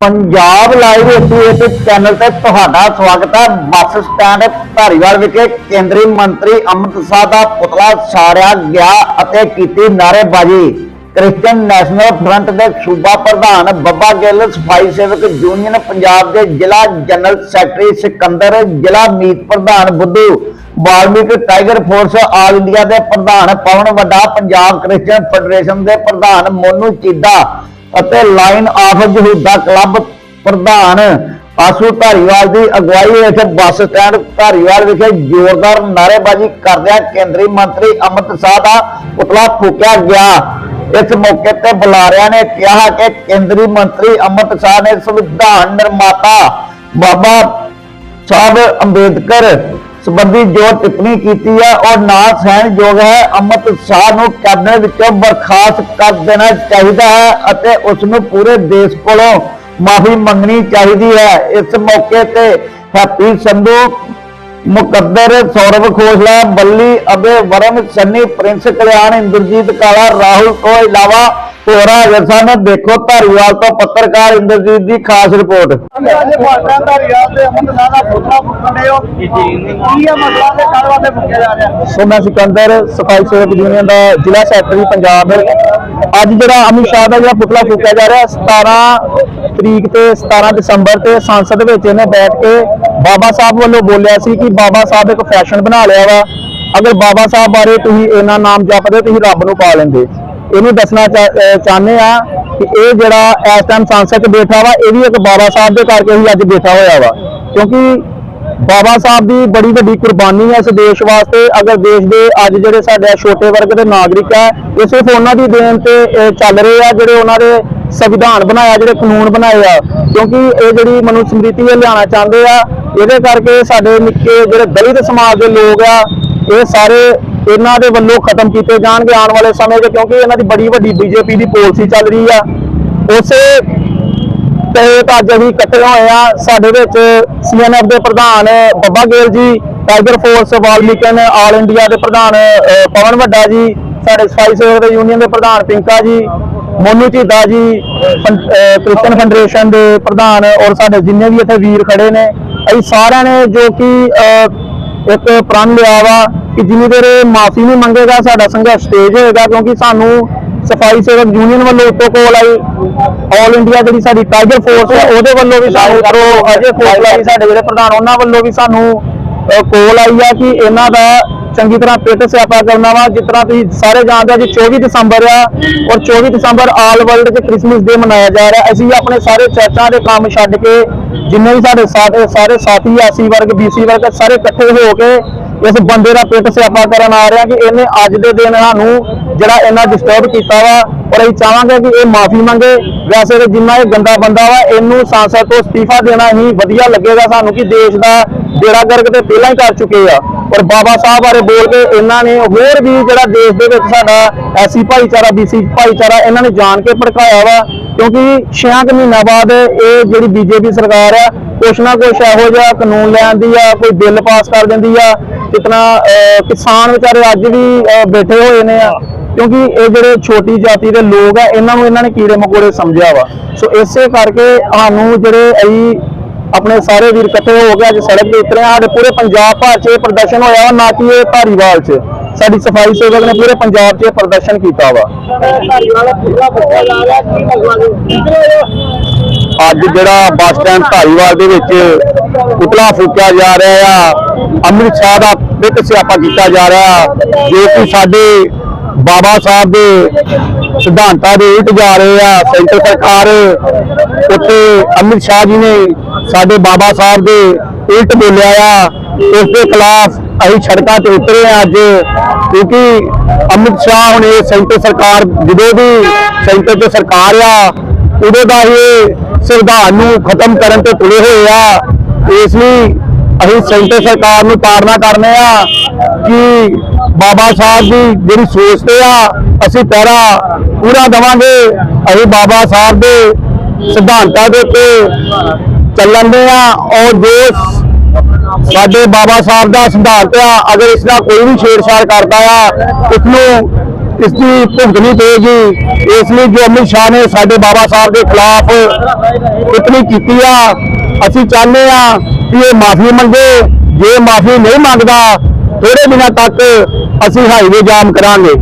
Punjab live ਇਸ channel ਤੇ ਤੁਹਾਡਾ ਸਵਾਗਤ ਹੈ। ਬੱਸ ਸਟੈਂਡ ਧਾਰੀਵਾਲ ਵਿਖੇ ਕੇਂਦਰੀ ਮੰਤਰੀ ਅਮਿਤ ਸ਼ਾਹ ਦਾ ਪੁਤਲਾ ਸਾੜਿਆ ਗਿਆ ਅਤੇ ਕੀਤੀ ਨਾਅਰੇਬਾਜ਼ੀ। ਕ੍ਰਿਸਚੀਅਨ ਨੈਸ਼ਨਲ ਫਰੰਟ ਦੇ ਸੂਬਾ ਪ੍ਰਧਾਨ ਬੱਬਾ ਗਿੱਲ, ਸਫ਼ਾਈ ਸੇਵਕ ਯੂਨੀਅਨ ਪੰਜਾਬ ਦੇ ਜ਼ਿਲ੍ਹਾ ਜਨਰਲ ਸੈਕਟਰੀ ਸਿਕੰਦਰ, ਜ਼ਿਲ੍ਹਾ ਮੀਤ ਪ੍ਰਧਾਨ Buddhu, Valmik tiger force all India ਦੇ ਪ੍ਰਧਾਨ, ਪਵਨ ਵੱਡਾ, ਪੰਜਾਬ ਕ੍ਰਿਸਚੀਅਨ ਫੈਡਰੇਸ਼ਨ ਦੇ ਪ੍ਰਧਾਨ ਮੋਨੂ ਚੀਦਾ ਅਤੇ ਲਾਈਨ ਆਫ ਯਹੂਦਾ ਕਲੱਬ ਪ੍ਰਧਾਨ ਆਸੂ ਧਾਰੀਵਾਲ ਦੀ ਅਗਵਾਈ ਹੇਠ ਬੱਸ ਸਟੈਂਡ ਧਾਰੀਵਾਲ ਵਿਖੇ ਜ਼ੋਰਦਾਰ ਨਾਅਰੇਬਾਜ਼ੀ ਕਰਦਿਆਂ ਕੇਂਦਰੀ ਮੰਤਰੀ ਅਮਿਤ ਸ਼ਾਹ ਦਾ ਪੁਤਲਾ ਫੂਕਿਆ ਗਿਆ। ਇਸ ਮੌਕੇ ਤੇ ਬੁਲਾਰਿਆਂ ਨੇ ਕਿਹਾ ਕਿ ਕੇਂਦਰੀ ਮੰਤਰੀ ਅਮਿਤ ਸ਼ਾਹ ਨੇ ਸੰਵਿਧਾਨ ਨਿਰਮਾਤਾ ਬਾਬਾ ਸਾਹਿਬ ਅੰਬੇਦਕਰ ਸੰਬੰਧੀ ਜੋ ਟਿੱਪਣੀ ਕੀਤੀ ਹੈ, ਉਹ ਨਾ ਸਹਿਣਯੋਗ ਹੈ। ਅਮਿਤ ਸ਼ਾਹ ਨੂੰ ਕੈਬਨਿਟ ਵਿੱਚੋਂ ਬਰਖਾਸਤ ਕਰ ਦੇਣਾ ਚਾਹੀਦਾ ਹੈ ਅਤੇ ਉਸ ਨੂੰ ਪੂਰੇ ਦੇਸ਼ ਕੋਲੋਂ ਮਾਫੀ ਮੰਗਣੀ ਚਾਹੀਦੀ ਹੈ। ਇਸ ਮੌਕੇ ਤੇ ਹੈਪੀ ਸੰਧੂ, ਮੁਕੱਦਰ ਸੌਰਵ ਖੋਸਲਾ, ਬੱਲੀ ਅਬੇ ਵਰਮ, ਸੰਨੀ, ਪ੍ਰਿੰਸ ਕਲਿਆਣ, ਇੰਦਰਜੀਤ ਕਾਲਾ, ਰਾਹੁਲ ਤੋਂ ਇਲਾਵਾ ਹੋਰਾਂ ਹਾਜ਼ਰ ਸਨ ਦੇਖੋ ਧਾਰੀਵਾਲ ਤੋਂ ਪੱਤਰਕਾਰ ਇੰਦਰਜੀਤ ਦੀ ਖਾਸ ਰਿਪੋਰਟ। ਅੱਜ ਭਾਰਤਾਂ ਦਾ ਰਿਆਦ ਦੇ ਅਮਨ ਦਾ ਦਾ ਫੋਟਾ ਫੁੱਟਣੇ ਹੋ। ਕੀ ਹੈ ਮਸਲਾ ਤੇ ਕਾਰਵਾ ਤੇ ਫੁੱਕਿਆ ਜਾ ਰਿਹਾ? ਸੋ ਮੈਂ ਸਿਕੰਦਰ ਸਫ਼ਾਈ ਸੇਵਕ ਯੂਨੀਅਨ ਦਾ ਜ਼ਿਲ੍ਹਾ ਸੈਕਟਰੀ ਪੰਜਾਬ ਅੱਜ ਜਿਹੜਾ ਅਮਿਤ ਸ਼ਾਹ ਦਾ ਜਿਹੜਾ ਪੁਤਲਾ ਫੂਕਿਆ ਜਾ ਰਿਹਾ 17 ਤਰੀਕ ਤੇ 17 ਦਸੰਬਰ ਤੇ ਸੰਸਦ ਵਿੱਚ ਇਹਨੇ ਬੈਠ ਕੇ ਬਾਬਾ ਸਾਹਿਬ ਵੱਲੋਂ ਬੋਲਿਆ ਸੀ ਕਿ ਬਾਬਾ ਸਾਹਿਬ ਇੱਕ ਫੈਸ਼ਨ ਬਣਾ ਲਿਆ ਵਾ। ਅਗਰ ਬਾਬਾ ਸਾਹਿਬ ਬਾਰੇ ਤੁਸੀਂ ਇਹਨਾਂ ਨਾਮ ਜਪਦੇ ਤੁਸੀਂ ਰੱਬ ਨੂੰ ਪਾ ਲੈਂਦੇ। ਇਹਨੂੰ ਦੱਸਣਾ ਚਾ- ਚਾਹੁੰਦੇ ਆ ਕਿ ਇਹ ਜਿਹੜਾ ਇਸ ਟਾਈਮ ਸੰਸਦ 'ਚ ਬੈਠਾ ਵਾ, ਇਹ ਵੀ ਇੱਕ ਬਾਬਾ ਸਾਹਿਬ ਦੇ ਕਰਕੇ ਹੀ ਅੱਜ ਬੈਠਾ ਹੋਇਆ ਵਾ। ਕਿਉਂਕਿ ਬਾਬਾ ਸਾਹਿਬ ਦੀ ਬੜੀ ਵੱਡੀ ਕੁਰਬਾਨੀ ਹੈ ਇਸ ਦੇਸ਼ ਵਾਸਤੇ। ਅਗਰ ਦੇਸ਼ ਦੇ ਅੱਜ ਜਿਹੜੇ ਸਾਡੇ ਛੋਟੇ ਵਰਗ ਦੇ ਨਾਗਰਿਕ ਹੈ, ਇਹ ਸਿਰਫ ਉਹਨਾਂ ਦੀ ਦੇਣ ਤੇ ਚੱਲ ਰਹੇ ਆ, ਜਿਹੜੇ ਉਹਨਾਂ ਦੇ ਸੰਵਿਧਾਨ ਬਣਾਇਆ, ਜਿਹੜੇ ਕਾਨੂੰਨ ਬਣਾਏ ਆ। ਕਿਉਂਕਿ ਇਹ ਜਿਹੜੀ ਮਨੁ ਸਮ੍ਰਿਤੀ ਇਹ ਲਿਆਉਣਾ ਚਾਹੁੰਦੇ ਆ, ਇਹਦੇ ਕਰਕੇ ਸਾਡੇ ਨਿੱਕੇ ਜਿਹੜੇ ਦਲਿਤ ਸਮਾਜ ਦੇ ਲੋਕ ਆ ਇਹ ਸਾਰੇ ਇਹਨਾਂ ਦੇ ਵੱਲੋਂ ਖਤਮ ਕੀਤੇ ਜਾਣਗੇ ਆਉਣ ਵਾਲੇ ਸਮੇਂ 'ਚ ਕਿਉਂਕਿ ਇਹਨਾਂ ਦੀ ਬੜੀ ਵੱਡੀ ਬੀਜੇਪੀ ਦੀ ਪਾਲਿਸੀ ਚੱਲ ਰਹੀ ਆ। ਉਸੇ ਤੇ ਅੱਜ ਅਸੀਂ ਇਕੱਠੇ ਹੋਏ ਆ। ਸਾਡੇ ਵਿੱਚ ਸੀਐਨਐਫ ਦੇ ਪ੍ਰਧਾਨ Babba Gail ji tiger force Valmikan all India ਦੇ ਪ੍ਰਧਾਨ ਪਵਨ ਵੱਡਾ ਜੀ ਸਾਡੇ ਸਫ਼ਾਈ ਸੇਵਕ ਦੇ ਯੂਨੀਅਨ ਦੇ ਪ੍ਰਧਾਨ ਪਿੰਕਾ ਜੀ ਮੋਨੂ ਝੀਦਾ ਜੀ ਫੰ- ਫੈਡਰੇਸ਼ਨ ਦੇ ਪ੍ਰਧਾਨ ਔਰ ਸਾਡੇ ਜਿੰਨੇ ਵੀ ਇੱਥੇ ਵੀਰ ਖੜੇ ਨੇ ਅਸੀਂ ਸਾਰਿਆਂ ਨੇ ਜੋ ਕਿ ਅਹ, ਇੱਕ ਪ੍ਰਣ ਲਿਆ ਵਾ ਕਿ ਜਿੰਨੀ ਦੇਰ ਮਾਫੀ ਨਹੀਂ ਮੰਗੇਗਾ ਸਾਡਾ ਸੰਘਰਸ਼ ਤੇਜ਼ ਹੋਏਗਾ ਕਿਉਂਕਿ ਸਾਨੂੰ ਸਫ਼ਾਈ ਸੇਵਕ ਯੂਨੀਅਨ ਵੱਲੋਂ ਉੱਤੋਂ ਕੋਲ ਆਈ। ਆਲ ਇੰਡੀਆ ਜਿਹੜੀ ਸਾਡੀ ਟਾਈਗਰ ਫੋਰਸ ਹੈ ਉਹਦੇ ਵੱਲੋਂ ਵੀ ਸਾਨੂੰ ਉੱਤੋਂ ਅਜੇ ਵੀ ਸਾਡੇ ਜਿਹੜੇ ਪ੍ਰਧਾਨ ਉਹਨਾਂ ਵੱਲੋਂ ਵੀ ਸਾਨੂੰ ਕੋਲ ਆਈ ਆ ਕਿ ਇਹਨਾਂ ਦਾ ਚੰਗੀ ਤਰ੍ਹਾਂ ਪਿੱਟ ਸਿਆਪਾ ਕਰਨਾ ਵਾ, ਜਿਸ ਤਰ੍ਹਾਂ ਤੁਸੀਂ ਸਾਰੇ ਜਾਣਦੇ ਹੋ ਜੀ 24 ਦਸੰਬਰ ਆ ਔਰ 24 ਦਸੰਬਰ ਆਲ ਵਰਲਡ 'ਚ ਕ੍ਰਿਸਮਸ ਡੇ ਮਨਾਇਆ ਜਾ ਰਿਹਾ। ਅਸੀਂ ਆਪਣੇ ਸਾਰੇ ਚਰਚਾਂ ਦੇ ਕੰਮ ਛੱਡ ਕੇ, ਜਿੰਨੇ ਵੀ ਸਾਡੇ ਸਾਰੇ ਸਾਰੇ ਸਾਥੀ ਐਸੀ ਵਰਗ ਬੀਸੀ ਵਰਗ, ਸਾਰੇ ਇਕੱਠੇ ਹੋ ਕੇ ਇਸ ਬੰਦੇ ਦਾ ਪਿੱਟ ਸਿਆਪਾ ਕਰਨ ਆ ਰਿਹਾ ਕਿ ਇਹਨੇ ਅੱਜ ਦੇ ਦਿਨ ਸਾਨੂੰ ਜਿਹੜਾ ਇਹਨਾਂ ਡਿਸਟਰਬ ਕੀਤਾ ਵਾ, ਔਰ ਅਸੀਂ ਚਾਹਾਂਗੇ ਕਿ ਇਹ ਮਾਫੀ ਮੰਗੇ। ਵੈਸੇ ਤੇ ਜਿੰਨਾ ਇਹ ਗੰਦਾ ਬੰਦਾ ਵਾ, ਇਹਨੂੰ ਸੰਸਦ ਤੋਂ ਅਸਤੀਫਾ ਦੇਣਾ ਹੀ ਵਧੀਆ ਲੱਗੇਗਾ ਸਾਨੂੰ ਕਿ ਦੇਸ਼ ਦਾ ਬੇੜਾ ਗਰਕ ਤੇ ਪਹਿਲਾਂ ਹੀ ਕਰ ਚੁੱਕੇ ਆ। ਔਰ ਬਾਬਾ ਸਾਹਿਬ ਬਾਰੇ ਬੋਲ ਕੇ ਇਹਨਾਂ ਨੇ ਹੋਰ ਵੀ ਜਿਹੜਾ ਦੇਸ਼ ਦੇ ਵਿੱਚ ਸਾਡਾ ਐਸੀ ਭਾਈਚਾਰਾ ਬੀਸੀ ਭਾਈਚਾਰਾ ਇਹਨਾਂ ਨੇ ਜਾਣ ਕੇ ਭੜਕਾਇਆ ਵਾ। ਕਿਉਂਕਿ 6 ਮਹੀਨਿਆਂ ਬਾਅਦ ਇਹ ਜਿਹੜੀ ਬੀਜੇਪੀ ਸਰਕਾਰ ਆ ਕੁਛ ਨਾ ਕੁਛ ਇਹੋ ਜਿਹਾ ਕਾਨੂੰਨ ਲੈ ਆਂਦੀ ਆ ਕੋਈ ਬਿੱਲ ਪਾਸ ਕਰ ਦਿੰਦੀ ਆ। ਕਿਤਨਾ ਅਹ, ਕਿਸਾਨ ਵਿਚਾਰੇ ਅੱਜ ਵੀ ਬੈਠੇ ਹੋਏ ਨੇ ਆ। ਕਿਉਂਕਿ ਇਹ ਜਿਹੜੇ ਛੋਟੀ ਜਾਤੀ ਦੇ ਲੋਕ ਆ ਇਹਨਾਂ ਨੂੰ ਇਹਨਾਂ ਨੇ ਕੀੜੇ ਮਕੋੜੇ ਸਮਝਿਆ ਵਾ। ਸੋ ਇਸੇ ਕਰਕੇ ਸਾਨੂੰ ਜਿਹੜੇ ਅਸੀਂ ਆਪਣੇ ਸਾਰੇ ਵੀਰ ਇਕੱਠੇ ਹੋ ਕੇ ਅੱਜ ਸੜਕ ਤੇ ਉਤਰੇ ਆ ਸਾਡੇ ਪੂਰੇ ਪੰਜਾਬ ਭਰ 'ਚ ਇਹ ਪ੍ਰਦਰਸ਼ਨ ਹੋਇਆ ਨਾ ਕਿ ਇਹ ਧਾਰੀਵਾਲ 'ਚ। ਸਾਡੀ ਸਫ਼ਾਈ ਸੇਵਕ ਨੇ ਪੂਰੇ ਪੰਜਾਬ 'ਚ ਇਹ ਪ੍ਰਦਰਸ਼ਨ ਕੀਤਾ ਵਾ। ਅੱਜ ਜਿਹੜਾ ਬੱਸ ਸਟੈਂਡ ਧਾਰੀਵਾਲ ਦੇ ਵਿੱਚ ਪੁਤਲਾ ਫੂਕਿਆ ਜਾ ਰਿਹਾ ਆ, ਅੰਮ੍ਰਿਤਸਰ ਦਾ ਪਿੱਟ ਸਿਆਪਾ ਕੀਤਾ ਜਾ ਰਿਹਾ ਜੋ ਕਿ ਸਾਡੇ ਬਾਬਾ ਸਾਹਿਬ ਦੇ ਸਿਧਾਂਤਾਂ ਦੇ ਉਲਟ ਜਾ ਰਹੇ ਆ, ਸੈਂਟਰ ਸਰਕਾਰ ਉੱਥੇ ਅਮਿਤ ਸ਼ਾਹ ਜੀ ਨੇ ਸਾਡੇ ਬਾਬਾ ਸਾਹਿਬ ਦੇ ਉਲਟ ਬੋਲਿਆ ਆ, ਉਸ ਦੇ ਖਿਲਾਫ ਅਸੀਂ ਸੜਕਾਂ ਤੇ ਉਤਰੇ ਆ ਅੱਜ, ਕਿਉਂਕਿ ਅਮਿਤ ਸ਼ਾਹ ਹੁਣ ਇਹ ਸੈਂਟਰ ਸਰਕਾਰ, ਜਦੋਂ ਵੀ ਸੈਂਟਰ 'ਚ ਸਰਕਾਰ ਆ, ਉਦੋਂ ਦਾ ਹੀ ਇਹ ਸੰਵਿਧਾਨ ਨੂੰ ਖਤਮ ਕਰਨ ਤੇ ਤੁਲੇ ਹੋਏ ਆ, ਇਸ ਲਈ ਅਸੀਂ ਸੈਂਟਰ ਸਰਕਾਰ ਨੂੰ ਤਾੜਨਾ ਕਰਨੇ ਆ ਕਿ ਬਾਬਾ ਸਾਹਿਬ ਦੀ ਜਿਹੜੀ ਸੋਚ ਤੇ ਆ, ਅਸੀਂ ਪਹਿਰਾ ਪੂਰਾ ਦਵਾਂਗੇ। ਅਸੀਂ ਬਾਬਾ ਸਾਹਿਬ ਦੇ ਸਿਧਾਂਤਾਂ ਦੇ ਉੱਤੇ ਚੱਲਣ ਦੇ ਆ। ਔਰ ਜੋ ਸਾਡੇ ਬਾਬਾ ਸਾਹਿਬ ਦਾ ਸਿਧਾਂਤ ਆ, ਅਗਰ ਇਸ ਦਾ ਕੋਈ ਵੀ ਛੇੜਛਾੜ ਕਰਦਾ ਆ, ਉਸ ਨੂੰ ਇਸ ਦੀ ਭੁਗਤਣੀ ਪਏਗੀ। ਇਸ ਲਈ ਜੋ ਅਮਿਤ ਸ਼ਾਹ ਨੇ ਸਾਡੇ ਬਾਬਾ ਸਾਹਿਬ ਦੇ ਖਿਲਾਫ ਟਿੱਪਣੀ ਕੀਤੀ ਆ, ਅਸੀਂ ਚਾਹੁੰਦੇ ਆ ਕਿ ਇਹ ਮਾਫੀ ਮੰਗੇ। ਜੇ ਮਾਫੀ ਨਹੀਂ ਮੰਗਦਾ ਥੋੜੇ ਦਿਨਾਂ ਤੱਕ ਅਸੀਂ ਹਾਈਵੇ ਜਾਮ ਕਰਾਂਗੇ।